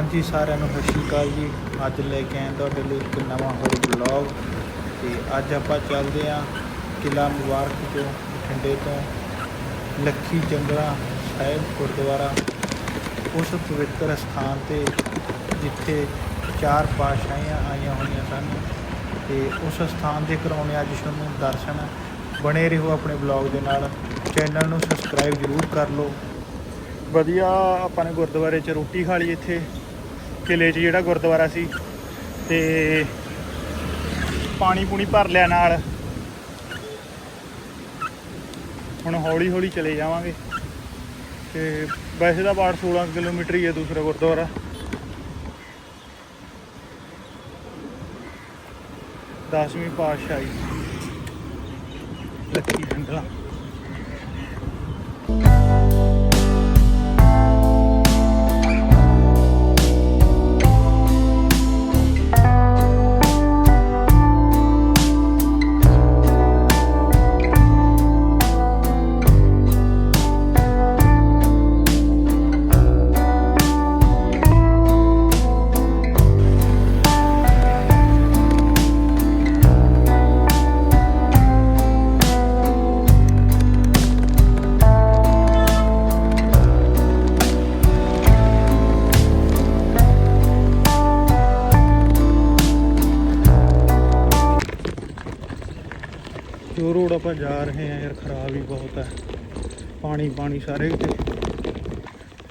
ਹਾਂਜੀ, ਸਾਰਿਆਂ ਨੂੰ ਸਤਿ ਸ਼੍ਰੀ ਅਕਾਲ ਜੀ। ਅੱਜ ਲੈ ਕੇ ਆਏ ਤੁਹਾਡੇ ਲਈ ਇੱਕ ਨਵਾਂ ਹੋਰ ਬਲੌਗ ਤੇ ਅੱਜ ਆਪਾਂ ਚੱਲਦੇ ਆਂ ਕਿਲਾ ਮੁਬਾਰਕ ਤੋਂ, ਬਠਿੰਡੇ ਤੋਂ, ਲੱਖੀ ਜੰਗਲਾ ਸਾਹਿਬ ਗੁਰਦੁਆਰਾ। ਉਸ ਪਵਿੱਤਰ ਸਥਾਨ ਤੇ ਜਿੱਥੇ ਚਾਰ ਪਾਤਸ਼ਾਹੀਆਂ ਆਈਆਂ ਹੋਈਆਂ ਸਨ। ਤੇ ਉਸ ਸਥਾਨ ਦੇ ਕਰਾਉਣੇ ਅੱਜ ਤੁਹਾਨੂੰ ਦਰਸ਼ਨ ਬਣੇ ਰਹੋ ਆਪਣੇ ਬਲੌਗ ਦੇ ਨਾਲ। ਚੈਨਲ ਨੂੰ ਸਬਸਕ੍ਰਾਈਬ ਜ਼ਰੂਰ ਕਰ ਲਓ। ਵਧੀਆ, ਆਪਾਂ ਨੇ ਗੁਰਦੁਆਰੇ 'ਚ ਰੋਟੀ ਖਾ ਲਈ ਇੱਥੇ। ਕਿਲੇ 'ਚ ਜਿਹੜਾ ਗੁਰਦੁਆਰਾ ਸੀ ਤੇ ਪਾਣੀ ਪੂਣੀ ਭਰ ਲਿਆ ਨਾਲ। ਹੁਣ ਹੌਲੀ ਹੌਲੀ ਚਲੇ ਜਾਵਾਂਗੇ। ਤੇ ਵੈਸੇ ਤਾਂ ਬਾੜ 16 ਕਿਲੋਮੀਟਰ ਹੀ ਹੈ ਦੂਸਰਾ ਗੁਰਦੁਆਰਾ। ਦਸਵੀਂ ਪਾਤਸ਼ਾਹੀ। ਲੱਖੀ ਜੰਗਲਾ ਜੋ ਰੋਡ ਆਪਾਂ ਜਾ ਰਹੇ ਹਾਂ ਯਾਰ, ਖਰਾਬ ਹੀ ਬਹੁਤ ਹੈ। ਪਾਣੀ ਪਾਣੀ ਸਾਰੇ ਕਿਤੇ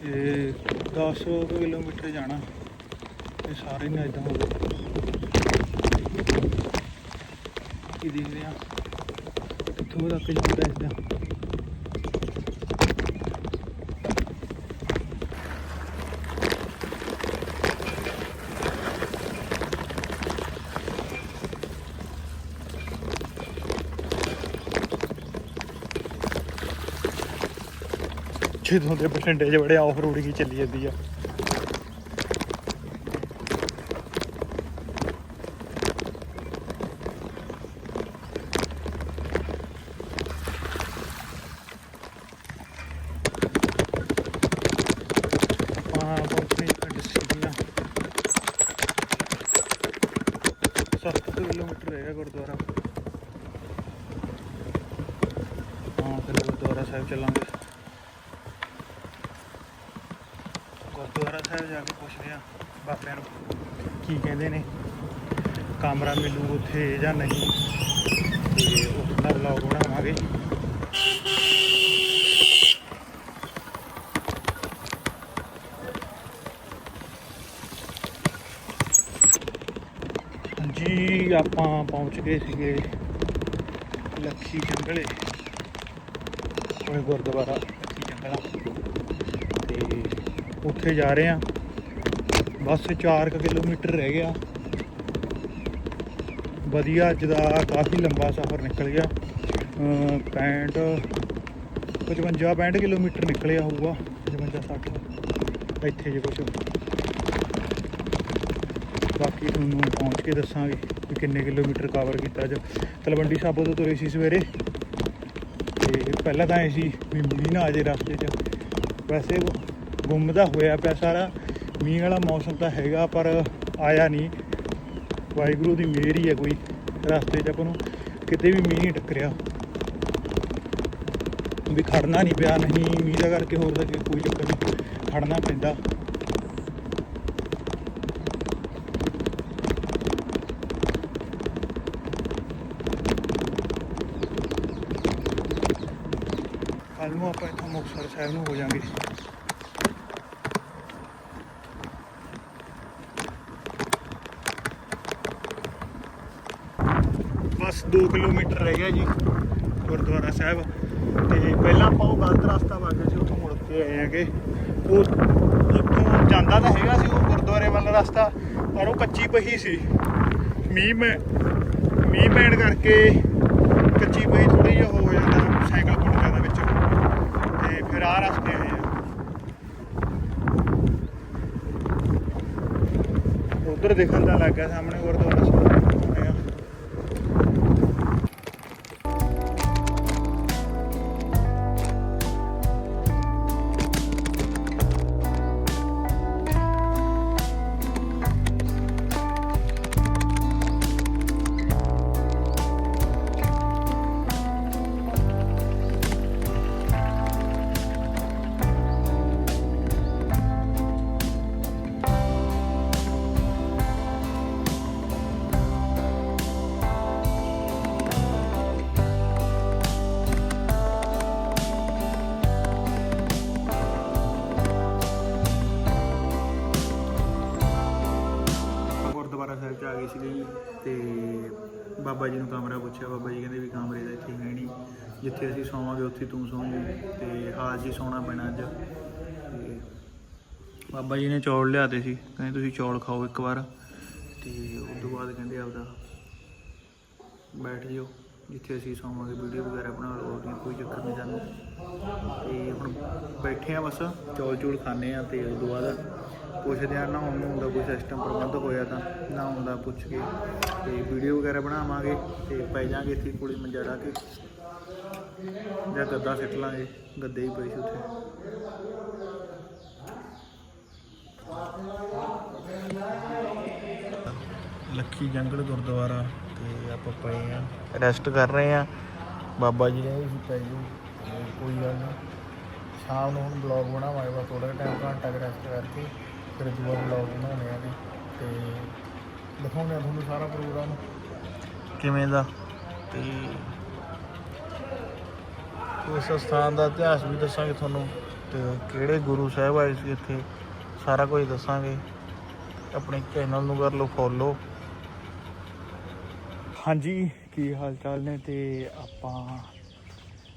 ਇਹ 10 ਕੁ ਕਿਲੋਮੀਟਰ ਜਾਣਾ। ਇਹ ਸਾਰੇ ਨੇ ਇਦਾਂ ਹੋ ਗਏ। ਕੀ ਦੇਖਦੇ ਆ। ਜਾਂਦਾ ਜਦੋਂ ਦੇ ਬਠਿੰਡੇ 'ਚ ਬੜੇ ਆਫ ਰੋਡ ਹੀ ਚੱਲੀ ਜਾਂਦੀ ਆ। ਆਪਾਂ ਪਹੁੰਚੇ ਪਿੰਡ ਸਿੱਧੀਆਂ 7 ਕਿਲੋਮੀਟਰ ਹੈਗਾ ਗੁਰਦੁਆਰਾ। ਹਾਂ ਫਿਰ ਗੁਰਦੁਆਰਾ ਸਾਹਿਬ ਚੱਲਾਂਗੇ ਗੁਰਦੁਆਰਾ ਸਾਹਿਬ ਜਾ ਕੇ ਪੁੱਛਦੇ ਆ ਬਾਬਿਆਂ ਨੂੰ ਕੀ ਕਹਿੰਦੇ ਨੇ, ਕਮਰਾ ਮਿਲੂ ਉੱਥੇ ਜਾਂ ਨਹੀਂ। ਤੇ ਉਸ ਦਾ ਵਲੌਗ ਬਣਾਵਾਂਗੇ। ਹਾਂਜੀ, ਆਪਾਂ ਪਹੁੰਚ ਗਏ ਸੀਗੇ ਲੱਖੀ ਜੰਗਲੇ। ਉਹ ਗੁਰਦੁਆਰਾ ਲੱਖੀ ਜੰਗਲਾ। ਤੇ ਉੱਥੇ ਜਾ ਰਹੇ ਆ। ਬਸ 4 ਕਿਲੋਮੀਟਰ ਰਹਿ ਗਿਆ। ਵਧੀਆ ਅੱਜ ਦਾ ਕਾਫੀ ਲੰਬਾ ਸਫ਼ਰ ਨਿਕਲ ਗਿਆ। ਅਮ 65 55 65 ਕਿਲੋਮੀਟਰ ਨਿਕਲਿਆ ਹੋਊਗਾ। 55 60 ਇੱਥੇ ਜੇ ਕੁਛ ਬਾਕੀ ਤੁਹਾਨੂੰ ਪਹੁੰਚ ਕੇ ਦੱਸਾਂਗੇ ਕਿ ਕਿੰਨੇ ਕਿਲੋਮੀਟਰ ਕਵਰ ਕੀਤਾ ਅੱਜ। ਤਲਵੰਡੀ ਸਾਬੋ ਤੋਂ ਤੁਰੇ ਸੀ ਸਵੇਰੇ। ਤੇ ਪਹਿਲਾਂ ਤਾਂ ਐ ਸੀ ਵੀ ਮੀਂਹ ਨਾ ਆ ਜੇ ਰਸਤੇ 'ਚ। ਵੈਸੇ ਗੁੰਮ ਦਾ ਹੋਇਆ ਪਿਆ ਸਾਰਾ। ਮੀਂਹ ਵਾਲਾ ਮੌਸਮ ਤਾਂ ਹੈਗਾ, ਪਰ ਆਇਆ ਨਹੀਂ। ਵਾਹਿਗੁਰੂ ਦੀ ਮਿਹਰ ਹੀ ਹੈ ਕੋਈ ਰਸਤੇ 'ਚ ਆਪਾਂ ਨੂੰ। ਕਿਤੇ ਵੀ ਮੀਂਹ ਨਹੀਂ ਟੱਕਰਿਆ। ਵੀ ਖੜਨਾ ਨਹੀਂ ਪਿਆ, ਨਹੀਂ ਮੀਂਹ ਦਾ ਕਰਕੇ ਹੋਰ ਤਾਂ ਕੋਈ ਚੱਕਰ ਨਹੀਂ। ਖੜਨਾ ਪੈਂਦਾ। ਕੱਲ ਨੂੰ ਆਪਾਂ ਇੱਥੋਂ ਮੁਕਤਸਰ ਸਾਹਿਬ ਨੂੰ ਹੋ ਜਾਾਂਗੇ ਬਸ 2 ਕਿਲੋਮੀਟਰ ਰਹਿ ਗਿਆ ਜੀ ਗੁਰਦੁਆਰਾ ਸਾਹਿਬ। ਤੇ ਪਹਿਲਾਂ ਆਪਾਂ ਉਹ ਗਲਤ ਰਸਤਾ ਵਗ ਗਏ ਸੀ, ਉੱਥੋਂ ਮੁੜ ਕੇ ਆਏ ਹੈਗੇ। ਉਹ ਜਿੱਥੋਂ ਜਾਂਦਾ ਤਾਂ ਹੈਗਾ ਸੀ ਉਹ ਗੁਰਦੁਆਰੇ ਵੱਲ ਰਸਤਾ, ਪਰ ਉਹ ਕੱਚੀ ਪਹੀ ਸੀ। ਮੀਂਹ ਮੈਂ ਮੀਂਹ ਪੈਣ ਕਰਕੇ ਕੱਚੀ ਪਹੀ ਥੋੜੀ ਜਿਹਾ ਹੋ ਜਾਂਦਾ, ਸਾਈਕਲ ਪੁੱਟ ਜਾਂਦਾ ਵਿੱਚ। ਤੇ ਫਿਰ ਆਹ ਰਸਤੇ ਆਏ ਆ। ਉਧਰ ਦੇਖਣ ਦਾ ਲੱਗਾ ਸਾਹਮਣੇ ਗੁਰਦੁਆਰਾ। ਬਾਬਾ ਜੀ ਨੂੰ ਕਮਰਾ ਪੁੱਛਿਆ, ਬਾਬਾ ਜੀ ਕਹਿੰਦੇ ਵੀ ਕਮਰੇ ਦਾ ਇੱਥੇ ਹੈ ਨਹੀਂ, ਜਿੱਥੇ ਅਸੀਂ ਸੌਵਾਂਗੇ ਉੱਥੇ ਤੂੰ ਸੌਂਗੀ, ਤੇ ਹਾਲ ਜੀ ਹੀ ਸੌਣਾ ਪੈਣਾ ਅੱਜ। ਬਾਬਾ ਜੀ ਨੇ ਚੌਲ ਲਿਆਤੇ ਸੀ, ਕਹਿੰਦੇ ਤੁਸੀਂ ਚੌਲ ਖਾਓ ਇੱਕ ਵਾਰ, ਤੇ ਉਸ ਤੋਂ ਬਾਅਦ ਕਹਿੰਦੇ ਆਪਦਾ ਬੈਠ ਜਿਓ। ਜਿੱਥੇ ਅਸੀਂ ਸੌਵਾਂਗੇ ਵੀਡੀਓ ਵਗੈਰਾ ਬਣਾ ਲਓ ਉਹਦੀ ਕੋਈ ਚੱਕਰ ਨਹੀਂ ਸਾਨੂੰ। ਤੇ ਹੁਣ ਬੈਠੇ ਆ ਬਸ, ਚੌਲ ਚੂਲ ਖਾਣੇ ਆ ਤੇ ਉਸ ਤੋਂ ਬਾਅਦ ਪੁੱਛਦੇ ਆ ਨਹਾਉਣ ਨੂੰ ਦਾ ਕੋਈ ਸਿਸਟਮ ਪ੍ਰਬੰਧ ਹੋਇਆ ਤਾਂ ਨਹਾਉਣ ਦਾ ਪੁੱਛ ਕੇ ਤੇ ਵੀਡੀਓ ਵਗੈਰਾ ਬਣਾਵਾਂਗੇ ਤੇ ਪੈ ਜਾਾਂਗੇ ਇੱਥੇ ਕੋਲੇ ਮੰਜਾ ਢਾ ਕੇ। ਜਾਂ ਗੱਦਾ ਸਿੱਟ ਲਾਂਗੇ, ਗੱਦੇ ਹੀ ਪਏ ਸੀ ਉੱਥੇ। ਲੱਖੀ ਜੰਗਲ ਗੁਰਦੁਆਰਾ। ਤੇ ਆਪਾਂ ਪਏ ਆ। ਰੈਸਟ ਕਰ ਰਹੇ ਆ। ਬਾਬਾ ਜੀ ਨੇ ਵੀ ਪੈ ਜੂ। ਕੋਈ ਗੱਲ ਨਹੀਂ। ਸ਼ਾਮ ਨੂੰ ਹੁਣ ਬਲੌਗ ਬਣਾਵਾਂਗੇ ਬਸ ਥੋੜਾ ਟਾਈਮ ਘੰਟਾ ਕੁ ਰੈਸਟ ਕਰਕੇ ਫਿਰ ਦੁਬਾਰਾ ਬਲੌਗ ਬਣਾਉਣੇ ਆ ਨੇ ਤੇ ਦਿਖਾਉਂਦੇ ਆ ਤੁਹਾਨੂੰ ਸਾਰਾ ਪ੍ਰੋਗਰਾਮ ਕਿਵੇਂ ਦਾ? ਤੇ ਉਸ ਸਥਾਨ ਦਾ ਇਤਿਹਾਸ ਵੀ ਦੱਸਾਂਗੇ ਤੁਹਾਨੂੰ। ਤੇ ਕਿਹੜੇ ਗੁਰੂ ਸਾਹਿਬ ਆਏ ਸੀ ਇੱਥੇ ਸਾਰਾ ਕੁਝ ਦੱਸਾਂਗੇ। ਆਪਣੇ ਚੈਨਲ ਨੂੰ ਕਰ ਲਓ ਫੋਲੋ ਹਾਂਜੀ, ਕੀ ਹਾਲ ਚਾਲ ਨੇ? ਤੇ ਆਪਾਂ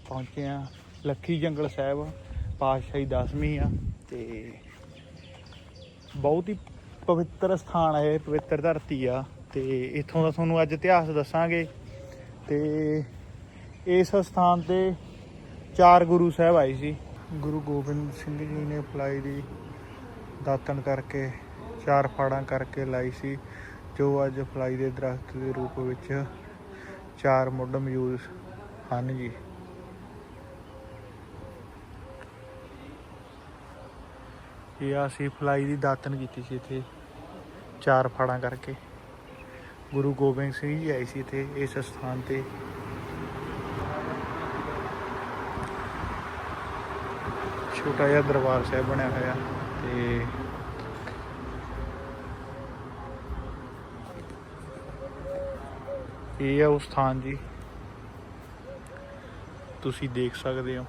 ਪਹੁੰਚੇ ਆ ਲੱਖੀ ਜੰਗਲ ਸਾਹਿਬ, ਪਾਤਸ਼ਾਹੀ ਦਸਵੀਂ ਆ, ਤੇ ਬਹੁਤ ਹੀ ਪਵਿੱਤਰ ਸਥਾਨ ਹੈ ਇਹ, ਪਵਿੱਤਰ ਧਰਤੀ ਆ, ਤੇ ਇੱਥੋਂ ਦਾ ਤੁਹਾਨੂੰ ਅੱਜ ਇਤਿਹਾਸ ਦੱਸਾਂਗੇ। ਤੇ ਇਸ ਸਥਾਨ ਤੇ ਚਾਰ ਗੁਰੂ ਸਾਹਿਬ ਆਏ ਸੀ। ਗੁਰੂ ਗੋਬਿੰਦ ਸਿੰਘ ਜੀ ਨੇ ਫਲਾਈ ਦੀ ਦਾਤਨ ਕਰਕੇ, ਚਾਰ ਫਾੜਾਂ ਕਰਕੇ ਲਾਈ ਸੀ। ਜੋ ਅੱਜ ਫਲਾਈ ਦੇ ਦਰਖਤ ਦੇ ਰੂਪ ਵਿੱਚ ਚਾਰ ਮੁੱਢ ਮੌਜੂਦ ਹਨ ਜੀ। ਇਹ ਅਸੀਂ ਫਲਾਈ ਦੀ ਦਾਤਨ ਕੀਤੀ ਸੀ ਇੱਥੇ, ਚਾਰ ਫੜਾਂ ਕਰਕੇ। ਗੁਰੂ ਗੋਬਿੰਦ ਸਿੰਘ ਜੀ ਆਏ ਸੀ ਇੱਥੇ ਇਸ ਸਥਾਨ ਤੇ। ਛੋਟਾ ਜਿਹਾ ਦਰਬਾਰ ਸਾਹਿਬ ਬਣਿਆ ਹੋਇਆ ਤੇ ਇਹ ਆ ਉਹ ਸਥਾਨ ਜੀ। ਤੁਸੀਂ ਦੇਖ ਸਕਦੇ ਹੋ।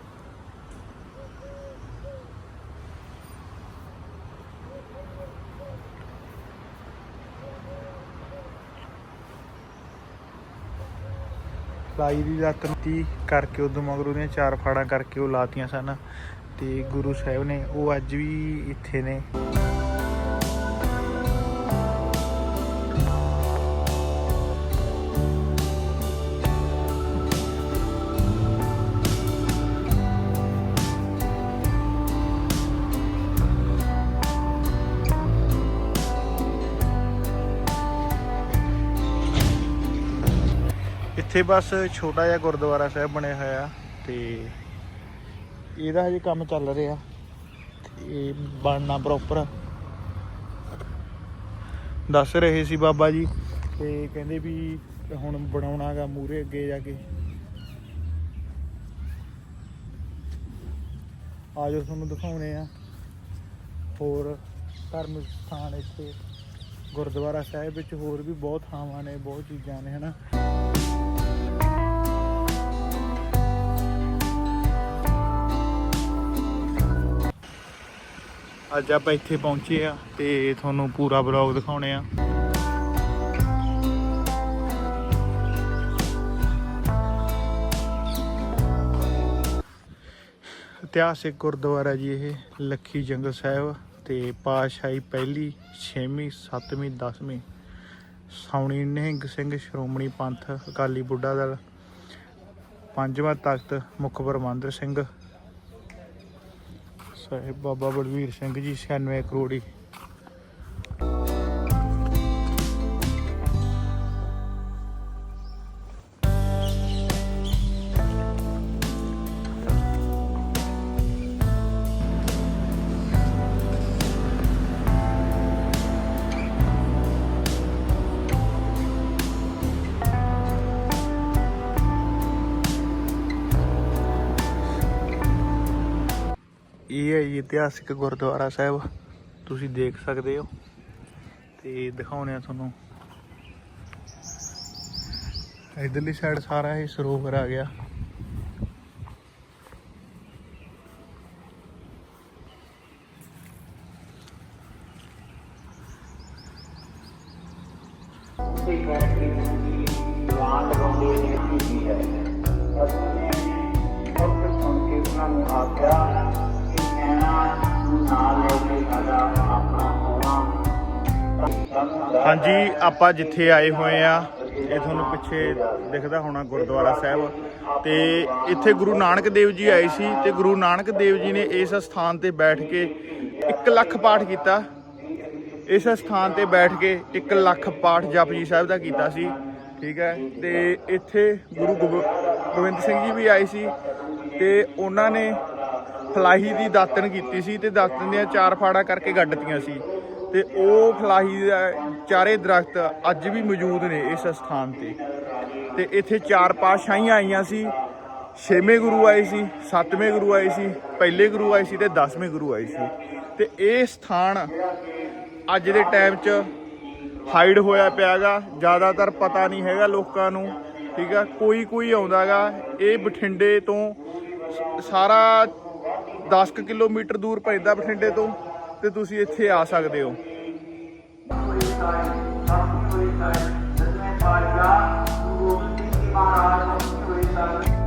ਲਾਈ ਦੀ ਦਾਤਨਤੀ ਕਰਕੇ ਉਦੋਂ ਮਗਰੋਂ ਦੀਆਂ ਚਾਰ ਫਾੜਾਂ ਕਰਕੇ ਉਹ ਲਾਤੀਆਂ ਸਨ। ਤੇ ਗੁਰੂ ਸਾਹਿਬ ਨੇ, ਉਹ ਅੱਜ ਵੀ ਇੱਥੇ ਨੇ। ਇੱਥੇ ਬਸ ਛੋਟਾ ਜਿਹਾ ਗੁਰਦੁਆਰਾ ਸਾਹਿਬ ਬਣਿਆ ਹੋਇਆ ਤੇ ਇਹਦਾ ਹਜੇ ਕੰਮ ਚੱਲ ਰਿਹਾ ਤੇ ਇਹ ਬਣਨਾ ਪ੍ਰੋਪਰ ਦੱਸ ਰਹੇ ਸੀ ਬਾਬਾ ਜੀ ਤੇ ਕਹਿੰਦੇ ਵੀ ਹੁਣ ਬਣਾਉਣਾਗਾ ਮੂਰੇ ਅੱਗੇ ਜਾ ਕੇ। ਆਜੋ ਤੁਹਾਨੂੰ ਦਿਖਾਉਣੇ ਆ। ਹੋਰ ਧਾਰਮਿਕ ਸਥਾਨ ਇੱਥੇ ਗੁਰਦੁਆਰਾ ਸਾਹਿਬ ਵਿੱਚ ਹੋਰ ਵੀ ਬਹੁਤ ਥਾਵਾਂ ਨੇ, ਬਹੁਤ ਚੀਜ਼ਾਂ ਨੇ, ਹਨਾ? ਅੱਜ ਆਪਾਂ ਇੱਥੇ ਪਹੁੰਚੇ ਆ ਤੇ ਤੁਹਾਨੂੰ ਪੂਰਾ ਬਲੌਗ ਦਿਖਾਉਣੇ ਆ। ਇਤਿਹਾਸਿਕ ਗੁਰਦੁਆਰਾ ਜੀ, ਇਹ ਲੱਖੀ ਜੰਗਲ ਸਾਹਿਬ ਤੇ ਪਾਤਸ਼ਾਹੀ ਪਹਿਲੀ 6ਵੀਂ 7ਵੀਂ 10ਵੀਂ ਸਾਉਣੀ ਨਿਹੰਗ ਸਿੰਘ ਸ਼੍ਰੋਮਣੀ ਪੰਥ ਅਕਾਲੀ ਬੁੱਢਾ ਦਲ, ਪੰਜਵਾਂ ਤਖਤ ਮੁੱਖ ਪ੍ਰਬੰਧਕ ਸਿੰਘ ਸਾਹਿਬ ਬਾਬਾ ਬਲਵੀਰ ਸਿੰਘ ਜੀ 96 ਕਰੋੜੀ। ਇਹ ਹੈ ਜੀ ਇਤਿਹਾਸਿਕ ਗੁਰਦੁਆਰਾ ਸਾਹਿਬ। ਤੁਸੀਂ ਦੇਖ ਸਕਦੇ ਹੋ। ਤੇ ਦਿਖਾਉਣੇ ਆ ਤੁਹਾਨੂੰ। ਇਧਰਲੀ ਸਾਈਡ ਸਾਰਾ ਇਹ ਸਰੋਵਰ ਆ ਗਿਆ। ਹਾਂਜੀ, ਆਪਾਂ ਜਿੱਥੇ ਆਏ ਹੋਏ ਆ, ਇਹ ਤੁਹਾਨੂੰ ਪਿੱਛੇ ਦਿਖਦਾ ਹੋਣਾ ਗੁਰਦੁਆਰਾ ਸਾਹਿਬ। ਤੇ ਇੱਥੇ ਗੁਰੂ ਨਾਨਕ ਦੇਵ ਜੀ ਆਏ ਸੀ ਤੇ ਗੁਰੂ ਨਾਨਕ ਦੇਵ ਜੀ ਨੇ ਇਸ ਸਥਾਨ ਤੇ ਬੈਠ ਕੇ 1 ਲੱਖ ਪਾਠ ਕੀਤਾ। ਇਸ ਸਥਾਨ ਤੇ ਬੈਠ ਕੇ 1 ਲੱਖ ਪਾਠ ਜਪਜੀ ਸਾਹਿਬ ਦਾ ਕੀਤਾ ਸੀ, ਠੀਕ ਹੈ। ਤੇ ਇੱਥੇ ਗੁਰੂ ਗੋਬਿ- ਗੋਬਿੰਦ ਸਿੰਘ ਜੀ ਵੀ ਆਏ ਸੀ ਤੇ ਉਹਨਾਂ ਨੇ ਫਲਾਹੀ ਦੀ ਦਾਤਨ ਕੀਤੀ ਸੀ ਤੇ ਦਾਤਨ ਦੀਆਂ ਚਾਰ ਫਾੜਾਂ ਕਰਕੇ ਗੱਡਤੀਆਂ ਸੀ। ਤੇ ਉਹ ਫਲਾਹੀ ਦਾ ਚਾਰੇ ਦਰਖਤ ਅੱਜ ਵੀ ਮੌਜੂਦ ਨੇ ਇਸ ਸਥਾਨ ਤੇ। ਤੇ ਇੱਥੇ ਚਾਰ ਪਾਤਸ਼ਾਹੀਆਂ ਆਈਆਂ ਸੀ। ਛੇਵੇਂ ਗੁਰੂ ਆਏ ਸੀ, ਸੱਤਵੇਂ ਗੁਰੂ ਆਏ ਸੀ, ਪਹਿਲੇ ਗੁਰੂ ਆਏ ਸੀ ਤੇ 10ਵੇਂ ਗੁਰੂ ਆਏ ਸੀ। ਤੇ ਇਹ ਸਥਾਨ ਅੱਜ ਦੇ ਟਾਈਮ 'ਚ ਹਾਈਡ ਹੋਇਆ ਪਿਆਗਾ। ਜ਼ਿਆਦਾਤਰ ਪਤਾ ਨਹੀਂ ਹੈਗਾ ਲੋਕਾਂ ਨੂੰ, ਠੀਕ ਆ? ਕੋਈ ਕੋਈ ਆਉਂਦਾਗਾ ਇਹ ਬਠਿੰਡੇ ਤੋਂ ਸਾਰਾ 10 ਕੁ ਕਿਲੋਮੀਟਰ ਦੂਰ ਪੈਂਦਾ ਬਠਿੰਡੇ ਤੋਂ ਤੇ ਤੁਸੀਂ ਇੱਥੇ ਆ ਸਕਦੇ ਹੋ। ਮਹਾਰਾਜ